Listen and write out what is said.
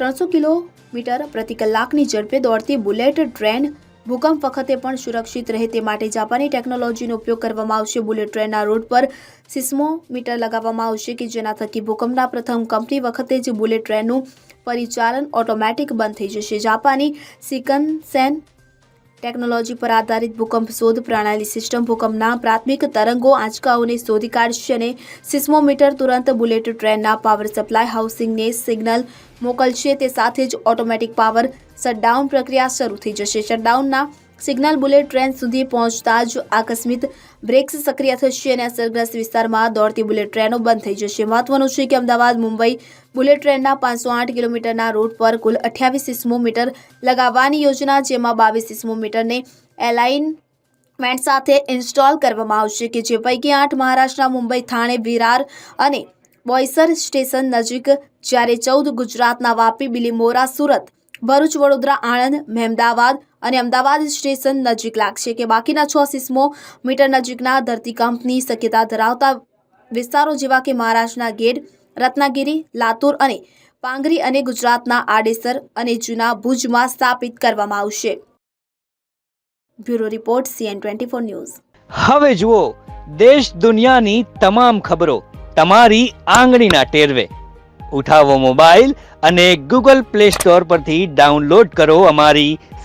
ત્રણસો કિલોમીટર પ્રતિ કલાકની ઝડપે દોડતી બુલેટ ટ્રેન ભૂકંપ વખતે પણ સુરક્ષિત રહે તે માટે જાપાની ટેકનોલોજીનો ઉપયોગ કરવામાં આવશે. બુલેટ ટ્રેનના રૂટ પર સિસ્મોમીટર લગાવવામાં આવશે કે જેના થકી ભૂકંપના પ્રથમ કંપની વખતે જ બુલેટ ટ્રેનનું પરિચાલન ઓટોમેટિક બંધ થઈ જશે. જાપાની સિકનસેન ટેકનોલોજી પર આધારિત ભૂકંપ શોધ પ્રણાલી સિસ્ટમ ભૂકંપના પ્રાથમિક તરંગો આંચકાઓને શોધી કાઢશે અને સિસ્મોમીટર તુરંત બુલેટ ટ્રેનના પાવર સપ્લાય હાઉસિંગને સિગ્નલ મોકલશે. તે સાથે જ ઓટોમેટિક પાવર શટડાઉન પ્રક્રિયા શરૂ થઈ જશે. શટડાઉનના સિગ્નલ બુલેટ ટ્રેન સુધી પહોંચતા જ આકસ્મિક બ્રેક્સ સક્રિય થશે અને અસરગ્રસ્ત વિસ્તારમાં દોડતી બુલેટ ટ્રેનો બંધ થઈ જશે. મહત્વનું છે કે અમદાવાદ, મુંબઈ બુલેટ ટ્રેનના પાંચસો આઠ કિલોમીટરના રૂટ પર કુલ અઠ્યાવીસ મીટર લગાવવાની યોજના, જેમાં બાવીસ સિસ્મોમીટરને એલાઇનમેન્ટ સાથે ઇન્સ્ટોલ કરવામાં આવશે કે જે પૈકી આઠ મહારાષ્ટ્રના મુંબઈ, થાણે, વિરાર અને બોઈસર સ્ટેશન નજીક જ્યારે ચૌદ ગુજરાતના વાપી, બિલીમોરા, સુરત, ભરૂચ, વડોદરા, આણંદ, મહેમદાવાદ અને અમદાવાદ સ્ટેશન નજીક લાગશે કે બાકીના છ સિસ્મો મીટર નજીકના ધરતીકંપની શક્યતા ધરાવતા વિસ્તારો જેવા કે મહારાષ્ટ્રના ગેડ, રત્નાગીરી, લાતુર અને પાંગરી અને ગુજરાતના આડેસર અને જૂના ભુજમાં સ્થાપિત કરવામાં આવશે. Bureau report, CN twenty four news. હવે જુઓ, દેશ દુનિયાની તમામ ખબરો તમારી આંગળીના ટેરવે. ઉઠાવો મોબાઈલ અને ગૂગલ પ્લે સ્ટોર પરથી ડાઉનલોડ કરો અમારી